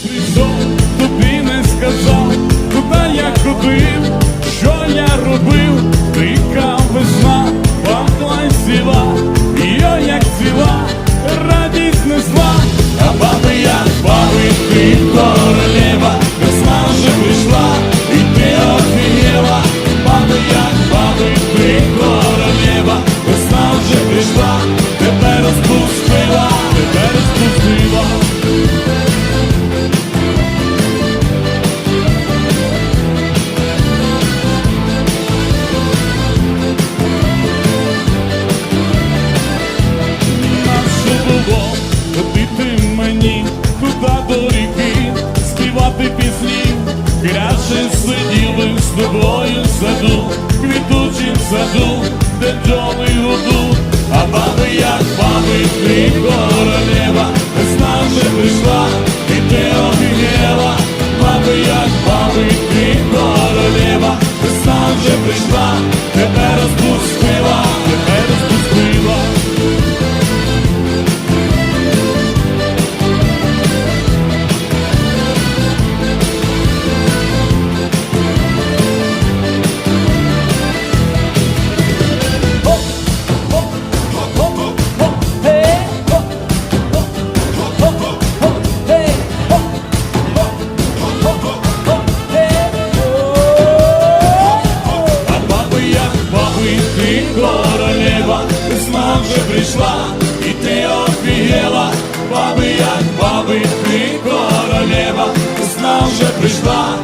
Please. Було. Ходити мені туди до ріки, співати пісні, краще сиділи з тобою в саду, квітучим саду, де бджоли гудуть, а баби як баби, ти королева, весна вже прийшла, і ти офігела, баби як баби, ти королева, як баби, ти королева, весна вже прийшла,